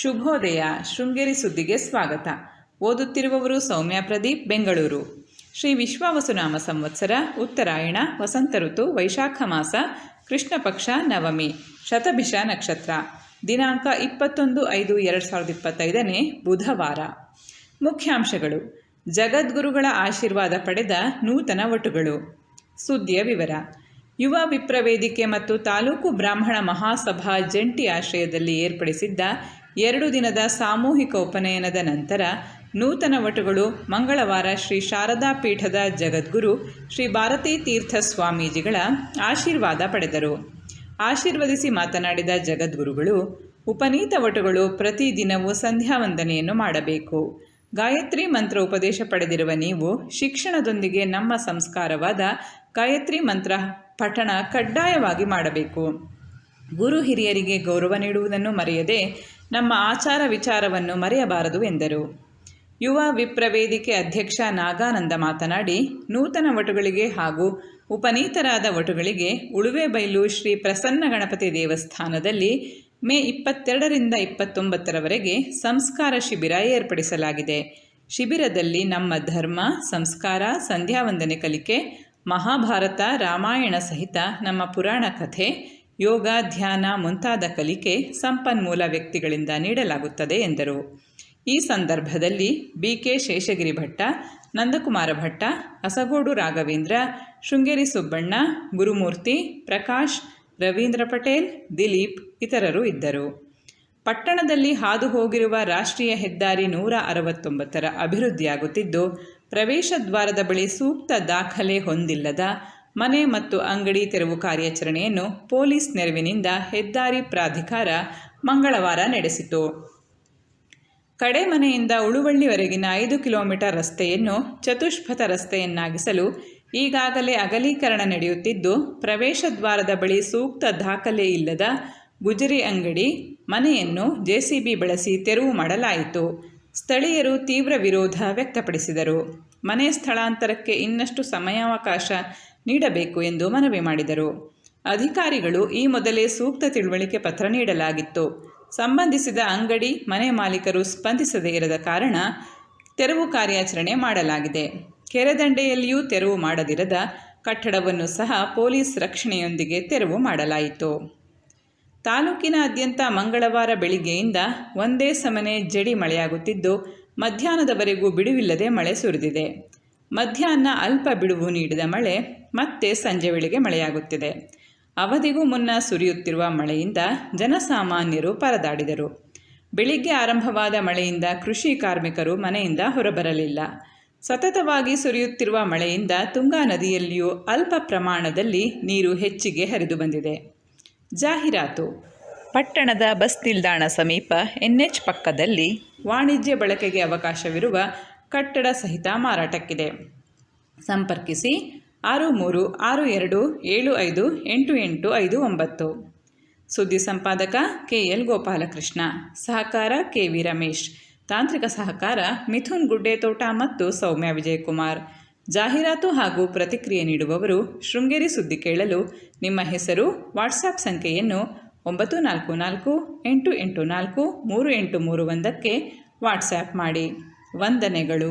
ಶುಭೋದಯ, ಶೃಂಗೇರಿ ಸುದ್ದಿಗೆ ಸ್ವಾಗತ. ಓದುತ್ತಿರುವವರು ಸೌಮ್ಯ ಪ್ರದೀಪ್, ಬೆಂಗಳೂರು. ಶ್ರೀ ವಿಶ್ವಾವಸುನಾಮ ಸಂವತ್ಸರ, ಉತ್ತರಾಯಣ, ವಸಂತ ಋತು, ವೈಶಾಖ ಮಾಸ ಕೃಷ್ಣ ಪಕ್ಷ ನವಮಿ, ಶತಭಿಷ ನಕ್ಷತ್ರ. ದಿನಾಂಕ ಇಪ್ಪತ್ತೊಂದು ಐದು ಎರಡು ಸಾವಿರದ ಇಪ್ಪತ್ತೈದನೇ ಬುಧವಾರ. ಮುಖ್ಯಾಂಶಗಳು. ಜಗದ್ಗುರುಗಳ ಆಶೀರ್ವಾದ ಪಡೆದ ನೂತನ ವಟುಗಳು. ಸುದ್ದಿಯ ವಿವರ. ಯುವ ವಿಪ್ರವೇದಿಕೆ ಮತ್ತು ತಾಲೂಕು ಬ್ರಾಹ್ಮಣ ಮಹಾಸಭಾ ಜಂಟಿ ಆಶ್ರಯದಲ್ಲಿ ಏರ್ಪಡಿಸಿದ್ದ ಎರಡು ದಿನದ ಸಾಮೂಹಿಕ ಉಪನಯನದ ನಂತರ ನೂತನ ವಟುಗಳು ಮಂಗಳವಾರ ಶ್ರೀ ಶಾರದಾ ಪೀಠದ ಜಗದ್ಗುರು ಶ್ರೀ ಭಾರತೀ ತೀರ್ಥ ಸ್ವಾಮೀಜಿಗಳ ಆಶೀರ್ವಾದ ಪಡೆದರು. ಆಶೀರ್ವದಿಸಿ ಮಾತನಾಡಿದ ಜಗದ್ಗುರುಗಳು, ಉಪನೀತ ವಟುಗಳು ಪ್ರತಿದಿನವೂ ಸಂಧ್ಯಾ ವಂದನೆಯನ್ನು ಮಾಡಬೇಕು. ಗಾಯತ್ರಿ ಮಂತ್ರ ಉಪದೇಶ ಪಡೆದಿರುವ ನೀವು ಶಿಕ್ಷಣದೊಂದಿಗೆ ನಮ್ಮ ಸಂಸ್ಕಾರವಾದ ಗಾಯತ್ರಿ ಮಂತ್ರ ಪಠಣ ಕಡ್ಡಾಯವಾಗಿ ಮಾಡಬೇಕು. ಗುರು ಹಿರಿಯರಿಗೆ ಗೌರವ ನೀಡುವುದನ್ನು ಮರೆಯದೆ ನಮ್ಮ ಆಚಾರ ವಿಚಾರವನ್ನು ಮರೆಯಬಾರದು ಎಂದರು. ಯುವ ವಿಪ್ರವೇದಿಕೆ ಅಧ್ಯಕ್ಷ ನಾಗಾನಂದ ಮಾತನಾಡಿ, ನೂತನ ವಟುಗಳಿಗೆ ಹಾಗೂ ಉಪನೀತರಾದ ವಟುಗಳಿಗೆ ಉಳುವೆಬೈಲು ಶ್ರೀ ಪ್ರಸನ್ನ ಗಣಪತಿ ದೇವಸ್ಥಾನದಲ್ಲಿ ಮೇ ಇಪ್ಪತ್ತೆರಡರಿಂದ ಇಪ್ಪತ್ತೊಂಬತ್ತರವರೆಗೆ ಸಂಸ್ಕಾರ ಶಿಬಿರ ಏರ್ಪಡಿಸಲಾಗಿದೆ. ಶಿಬಿರದಲ್ಲಿ ನಮ್ಮ ಧರ್ಮ, ಸಂಸ್ಕಾರ, ಸಂಧ್ಯಾವಂದನೆ ಕಲಿಕೆ, ಮಹಾಭಾರತ, ರಾಮಾಯಣ ಸಹಿತ ನಮ್ಮ ಪುರಾಣ ಕಥೆ ಯೋಗ ಧ್ಯಾನ ಮುಂತಾದ ಕಲಿಕೆ ಸಂಪನ್ಮೂಲ ವ್ಯಕ್ತಿಗಳಿಂದ ನೀಡಲಾಗುತ್ತದೆ ಎಂದರು. ಈ ಸಂದರ್ಭದಲ್ಲಿ ಬಿ ಕೆ ಶೇಷಗಿರಿ ಭಟ್ಟ, ನಂದಕುಮಾರ ಭಟ್ಟ ಅಸಗೋಡು ರಾಘವೇಂದ್ರ, ಶೃಂಗೇರಿ ಸುಬ್ಬಣ್ಣ, ಗುರುಮೂರ್ತಿ, ಪ್ರಕಾಶ್, ರವೀಂದ್ರ ಪಟೇಲ್, ದಿಲೀಪ್ ಇತರರು ಇದ್ದರು. ಪಟ್ಟಣದಲ್ಲಿ ಹಾದು ಹೋಗಿರುವ ರಾಷ್ಟ್ರೀಯ ಹೆದ್ದಾರಿ ನೂರ ಅರವತ್ತೊಂಬತ್ತರ ಅಭಿವೃದ್ಧಿಯಾಗುತ್ತಿದ್ದು, ಪ್ರವೇಶ ದ್ವಾರದ ಬಳಿ ಸೂಕ್ತ ದಾಖಲೆ ಹೊಂದಿಲ್ಲದ ಮನೆ ಮತ್ತು ಅಂಗಡಿ ತೆರವು ಕಾರ್ಯಾಚರಣೆಯನ್ನು ಪೊಲೀಸ್ ನೆರವಿನಿಂದ ಹೆದ್ದಾರಿ ಪ್ರಾಧಿಕಾರ ಮಂಗಳವಾರ ನಡೆಸಿತು. ಕಡೆ ಮನೆಯಿಂದ ಉಳುವಳ್ಳಿವರೆಗಿನ ಐದು ಕಿಲೋಮೀಟರ್ ರಸ್ತೆಯನ್ನು ಚತುಷ್ಪಥ ರಸ್ತೆಯನ್ನಾಗಿಸಲು ಈಗಾಗಲೇ ಅಗಲೀಕರಣ ನಡೆಯುತ್ತಿದ್ದು, ಪ್ರವೇಶ ದ್ವಾರದ ಬಳಿ ಸೂಕ್ತ ದಾಖಲೆ ಇಲ್ಲದ ಗುಜರಿ ಅಂಗಡಿ ಮನೆಯನ್ನು ಜೆಸಿಬಿ ಬಳಸಿ ತೆರವು ಮಾಡಲಾಯಿತು. ಸ್ಥಳೀಯರು ತೀವ್ರ ವಿರೋಧ ವ್ಯಕ್ತಪಡಿಸಿದರು. ಮನೆ ಸ್ಥಳಾಂತರಕ್ಕೆ ಇನ್ನಷ್ಟು ಸಮಯಾವಕಾಶ ನೀಡಬೇಕು ಎಂದು ಮನವಿ ಮಾಡಿದರು. ಅಧಿಕಾರಿಗಳು ಈ ಮೊದಲೇ ಸೂಕ್ತ ತಿಳುವಳಿಕೆ ಪತ್ರ ನೀಡಲಾಗಿತ್ತು. ಸಂಬಂಧಿಸಿದ ಅಂಗಡಿ ಮನೆ ಮಾಲೀಕರು ಸ್ಪಂದಿಸದೇ ಇರದ ಕಾರಣ ತೆರವು ಕಾರ್ಯಾಚರಣೆ ಮಾಡಲಾಗಿದೆ. ಕೆರೆದಂಡೆಯಲ್ಲಿಯೂ ತೆರವು ಮಾಡದಿರದ ಕಟ್ಟಡವನ್ನು ಸಹ ಪೊಲೀಸ್ ರಕ್ಷಣೆಯೊಂದಿಗೆ ತೆರವು ಮಾಡಲಾಯಿತು. ತಾಲೂಕಿನಾದ್ಯಂತ ಮಂಗಳವಾರ ಬೆಳಿಗ್ಗೆಯಿಂದ ಒಂದೇ ಸಮನೆ ಜಡಿ ಮಳೆಯಾಗುತ್ತಿದ್ದು, ಮಧ್ಯಾಹ್ನದವರೆಗೂ ಬಿಡುವಿಲ್ಲದೆ ಮಳೆ ಸುರಿದಿದೆ. ಮಧ್ಯಾಹ್ನ ಅಲ್ಪ ಬಿಡುವು ನೀಡಿದ ಮಳೆ ಮತ್ತೆ ಸಂಜೆ ವೇಳೆಗೆ ಮಳೆಯಾಗುತ್ತಿದೆ. ಅವಧಿಗೂ ಮುನ್ನ ಸುರಿಯುತ್ತಿರುವ ಮಳೆಯಿಂದ ಜನಸಾಮಾನ್ಯರು ಪರದಾಡಿದರು. ಬೆಳಿಗ್ಗೆ ಆರಂಭವಾದ ಮಳೆಯಿಂದ ಕೃಷಿ ಕಾರ್ಮಿಕರು ಮನೆಯಿಂದ ಹೊರಬರಲಿಲ್ಲ. ಸತತವಾಗಿ ಸುರಿಯುತ್ತಿರುವ ಮಳೆಯಿಂದ ತುಂಗಾ ನದಿಯಲ್ಲಿಯೂ ಅಲ್ಪ ಪ್ರಮಾಣದಲ್ಲಿ ನೀರು ಹೆಚ್ಚಿಗೆ ಹರಿದು ಬಂದಿದೆ. ಜಾಹೀರಾತು. ಪಟ್ಟಣದ ಬಸ್ ನಿಲ್ದಾಣ ಸಮೀಪ ಎನ್ಎಚ್ ಪಕ್ಕದಲ್ಲಿ ವಾಣಿಜ್ಯ ಬಳಕೆಗೆ ಅವಕಾಶವಿರುವ ಕಟ್ಟಡ ಸಹಿತ ಮಾರಾಟಕ್ಕಿದೆ. ಸಂಪರ್ಕಿಸಿ ಆರು ಮೂರು, ಆರು ಎರಡು, ಏಳು ಐದು, ಎಂಟು ಎಂಟು ಐದು ಒಂಬತ್ತು. ಸುದ್ದಿ ಸಂಪಾದಕ ಕೆ ಎಲ್ ಗೋಪಾಲಕೃಷ್ಣ. ಸಹಕಾರ ಕೆ ವಿ ರಮೇಶ್. ತಾಂತ್ರಿಕ ಸಹಕಾರ ಮಿಥುನ್ ಗುಡ್ಡೇತೋಟ ಮತ್ತು ಸೌಮ್ಯ ವಿಜಯಕುಮಾರ್. ಜಾಹೀರಾತು ಹಾಗೂ ಪ್ರತಿಕ್ರಿಯೆ ನೀಡುವವರು ಶೃಂಗೇರಿ ಸುದ್ದಿ ಕೇಳಲು ನಿಮ್ಮ ಹೆಸರು ವಾಟ್ಸಾಪ್ ಸಂಖ್ಯೆಯನ್ನು ಒಂಬತ್ತು ನಾಲ್ಕು ನಾಲ್ಕು ಎಂಟು ಎಂಟು ನಾಲ್ಕು ಮೂರು ಎಂಟು ಮೂರು ಒಂದಕ್ಕೆ ವಾಟ್ಸ್ಯಾಪ್ ಮಾಡಿ. ವಂದನೆಗಳು.